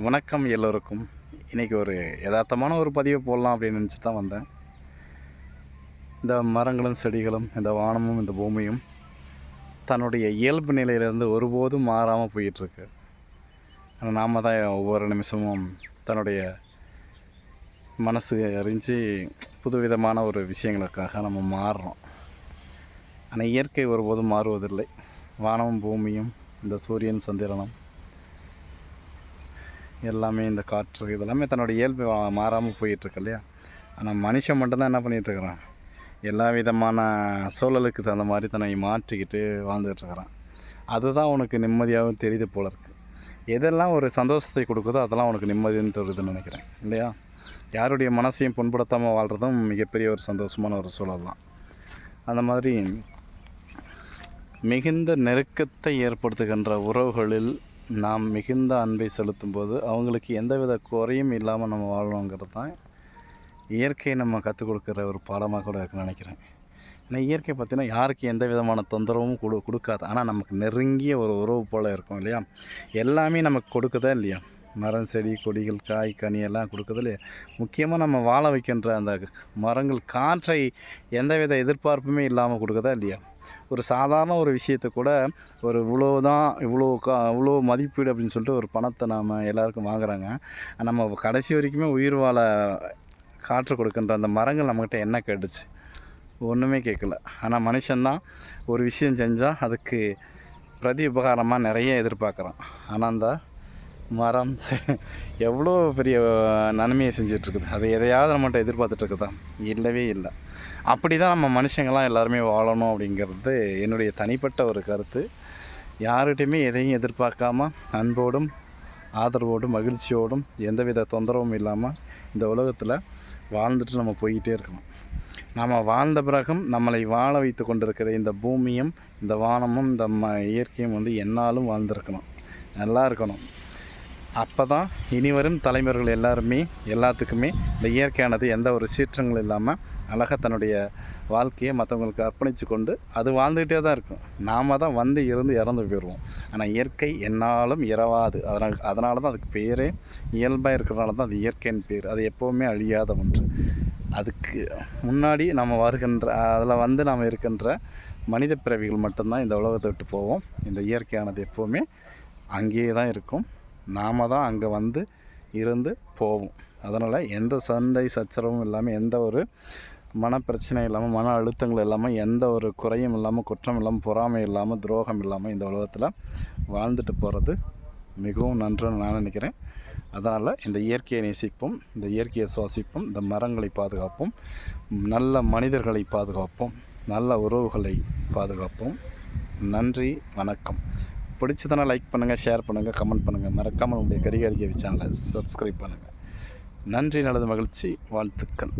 வணக்கம் எல்லோருக்கும். இன்றைக்கி ஒரு யதார்த்தமான ஒரு பதிவை போடலாம் அப்படின்னு நினச்சி தான் வந்தேன். இந்த மரங்களும் செடிகளும் இந்த வானமும் இந்த பூமியும் தன்னுடைய இயல்பு நிலையிலேருந்து ஒருபோதும் மாறாமல் போயிட்டுருக்கு. ஆனால் நாம் தான் ஒவ்வொரு நிமிஷமும் தன்னுடைய மனசு அறிஞ்சு புதுவிதமான ஒரு விஷயங்களுக்காக நம்ம மாறுறோம். ஆனால் இயற்கை ஒருபோதும் மாறுவதில்லை. வானமும் பூமியும் இந்த சூரியன் சந்திரனும் எல்லாமே இந்த காற்று இதெல்லாமே தன்னோட இயல்பு மாறாமல் போயிட்டுருக்கு இல்லையா ஆனால் மனுஷன் மட்டும்தான் என்ன பண்ணிகிட்ருக்குறான் எல்லா விதமான சூழலுக்கு தகுந்த மாதிரி தன்னை மாற்றிக்கிட்டு வாழ்ந்துகிட்ருக்குறான். அதுதான் உனக்கு நிம்மதியாகவும் தெரியுது போல இருக்குது எதெல்லாம் ஒரு சந்தோஷத்தை கொடுக்குதோ அதெல்லாம் உனக்கு நிம்மதின்னு தருதுன்னு நினைக்கிறேன். இல்லையா? யாருடைய மனசையும் புண்படுத்தாமல் வாழ்கிறதும் மிகப்பெரிய ஒரு சந்தோஷமான ஒரு சூழல் தான். அந்த மாதிரி மிகுந்த நெருக்கத்தை ஏற்படுத்துகின்ற உறவுகளில் நாம் மிகுந்த அன்பை செலுத்தும் போது அவங்களுக்கு எந்தவித குறையும் இல்லாமல் நம்ம வாழணுங்கிறது தான் இயற்கையை நம்ம கற்றுக் கொடுக்குற ஒரு பாடமாக கூட இருக்குன்னு நினைக்கிறேன். ஏன்னா இயற்கை பார்த்திங்கன்னா யாருக்கு எந்த விதமான தொந்தரவும் கொடு கொடுக்காது. ஆனால் நமக்கு நெருங்கிய ஒரு உறவு போல் இருக்கும் இல்லையா? எல்லாமே நமக்கு கொடுக்குதா இல்லையா? மரம் செடி கொடிகள் காய் கனி எல்லாம் கொடுக்குறதுல இல்லையா? முக்கியமாக நம்ம வாழ வைக்கின்ற அந்த மரங்கள் காற்றை எந்தவித எதிர்பார்ப்புமே இல்லாமல் கொடுக்குதா இல்லையா? ஒரு சாதாரண ஒரு விஷயத்தை கூட ஒரு இவ்வளோ தான் இவ்வளோ கா இவ்வளோ மதிப்பீடு அப்படின்னு சொல்லிட்டு ஒரு பணத்தை நாம் எல்லாருக்கும் வாங்குறாங்க. நம்ம கடைசி வரைக்குமே உயிர் வாழ காற்று கொடுக்கின்ற அந்த மரங்கள் நம்மக்கிட்ட என்ன கேட்டுச்சு? ஒன்றுமே கேட்கல ஆனால் மனுஷன்தான் ஒரு விஷயம் செஞ்சால் அதுக்கு பிரதி உபகாரமாக நிறைய எதிர்பார்க்குறான். ஆனால் அந்த மரம். எவ்வளோ பெரிய நன்மையை செஞ்சிட்ருக்குது. அது எதையாவது நம்மகிட்ட எதிர்பார்த்துட்ருக்குதா? இல்லவே இல்லை. அப்படி தான் நம்ம மனுஷங்களாம் எல்லாருமே வாழணும் அப்படிங்கிறது என்னுடைய தனிப்பட்ட ஒரு கருத்து. யார்கிட்டையுமே எதையும் எதிர்பார்க்காம அன்போடும் ஆதரவோடும் மகிழ்ச்சியோடும் எந்தவித தொந்தரவும் இல்லாமல் இந்த உலகத்தில் வாழ்ந்துட்டு நம்ம போய்கிட்டே இருக்கணும். நாம் வாழ்ந்த பிறகும் நம்மளை வாழ வைத்து கொண்டிருக்கிற இந்த பூமியும் இந்த வானமும் இந்த ம இயற்கையும் வந்து என்னாலும் வாழ்ந்திருக்கணும். நல்லா இருக்கணும். அப்போ தான் இனி வரும் தலைமுறைகள் எல்லாருமே எல்லாத்துக்குமே இந்த இயற்கையானது எந்த ஒரு சீற்றங்கள் இல்லாமல் அழகாக தன்னுடைய வாழ்க்கையை மற்றவங்களுக்கு அர்ப்பணித்து கொண்டு அது வாழ்ந்துகிட்டே தான் இருக்கும். நாம் தான் வந்து இருந்து இறந்து போயிடுவோம். ஆனால் இயற்கை என்னாலும் இரவாது அதனால் அதனால தான் அதுக்கு பேரே இயல்பாக இருக்கிறனால தான் அது இயற்கையின் பேர். அது எப்போவுமே அழியாத ஒன்று. அதுக்கு முன்னாடி நம்ம வருகின்ற அதில் வந்து நாம் இருக்கின்ற மனித பிறவிகள் மட்டும்தான் இந்த உலகத்தை விட்டு போவோம். இந்த இயற்கையானது எப்போவுமே அங்கேயே தான் இருக்கும். நாம் தான் அங்கே வந்து இருந்து போவோம். அதனால் எந்த சண்டை சச்சரவும் இல்லாமல் எந்த ஒரு மனப்பிரச்சனை இல்லாமல் மன அழுத்தங்கள் இல்லாமல் எந்த ஒரு குறையும் இல்லாமல் குற்றம் இல்லாமல் பொறாமை இல்லாமல் துரோகம் இல்லாமல் இந்த உலகத்தில் வாழ்ந்துட்டு போகிறது மிகவும் நன்றுன்னு நான் நினைக்கிறேன். அதனால் இந்த இயற்கையை நேசிப்போம் இந்த இயற்கையை சுவாசிப்போம் இந்த மரங்களை பாதுகாப்போம் நல்ல மனிதர்களை பாதுகாப்போம் நல்ல உறவுகளை பாதுகாப்போம். நன்றி வணக்கம். பிடிச்சதுனா லைக் பண்ணுங்கள் ஷேர் பண்ணுங்கள் கமெண்ட் பண்ணுங்கள் மறக்காமல் உங்களுடைய கரிகாரிக்கை சேனலை சப்ஸ்கிரைப் பண்ணுங்கள் நன்றி நல்லது மகிழ்ச்சி. வாழ்த்துக்கள்.